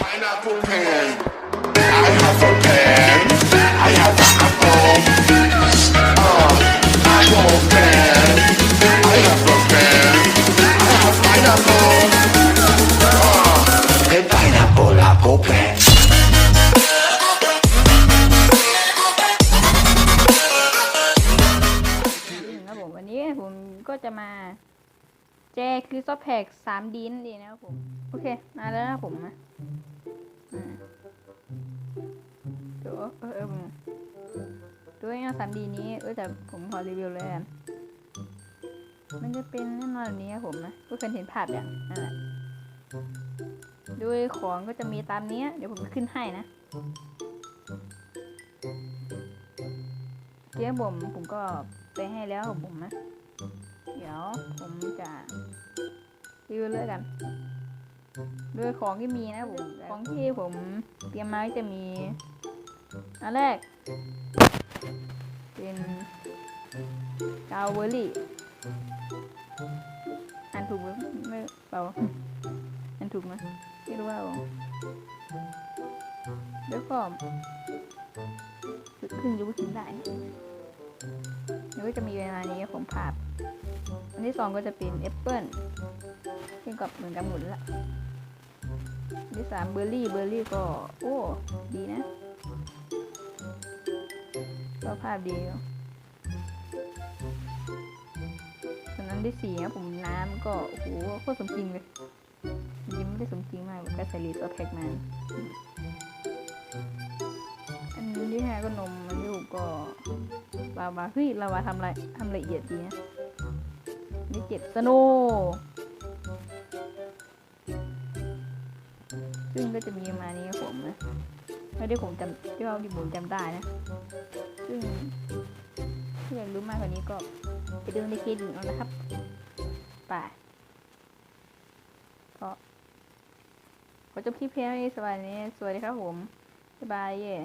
Pineapple pen. I have a pen. I have an apple. Uh, apple pen. I have a pen. I have pineapple. Uh, a pineapple apple pen. ครับผมวันนี้ผมก็จะมาแจกคือซอฟแพกสามดีนั่นเองนะครับผม โอเค มาแล้วนะผมนะ 3D นี้เออแต่ผมขอรีวิวเลยอะมันจะเป็นแน่นอนแบบนี้ครับผมนะทุกคนเห็นภาพอย่างนั่นแหละด้วยของก็จะมีตามนี้เดี๋ยวผมขึ้นให้นะเกียบ่มผมก็ไปให้แล้วของผมนะ เดี๋ยวผมจะรีวิวเลยกันด้วยของที่มีนะผมของที่ผมเตรียมมาจะมีอันแรกาวเวอร์รี่อ่านถูกไหมไม่เปล่าอ่านถูกไหมไม่รู้ว่าแล้วก็ขึ้นยูขึ้นได้แล้วก็จะมีเวลานี้ผมภาพ อันที่สองก็จะเป็นแอปเปิ้ลซึ่งกับเหมือนกันหมดละอันที่สามเบอร์รี่เบอร์รี่ก็ โอ้ ดีนะก็ภาพดีอยู่ ส่วนอันที่สี่นะผมน้ำก็โอ้โหโคตรสมจริงเลยจริงไม่ได้สมจริงมากแบบก็ใส่ลีตัวแพ็กมาอันที่ห้าก็นมอันที่หกก็ลาวาเฮ้ยลาวาทำอะไรทำละเอียดดีนะนี่เจ็ดสโนซึ่งก็จะมีมานี้ผมนะไม่ได้ผมจำที่เราที่ผมจำได้นะ ซึ่งถ้าอยากรู้มากกว่านี้ก็ ไปดูในคลิปเอานะครับไป่าก็ขอจบคลิปเพียงเท่านี้สวัสดีสวัสดีครับผมบ๊ายบายเย่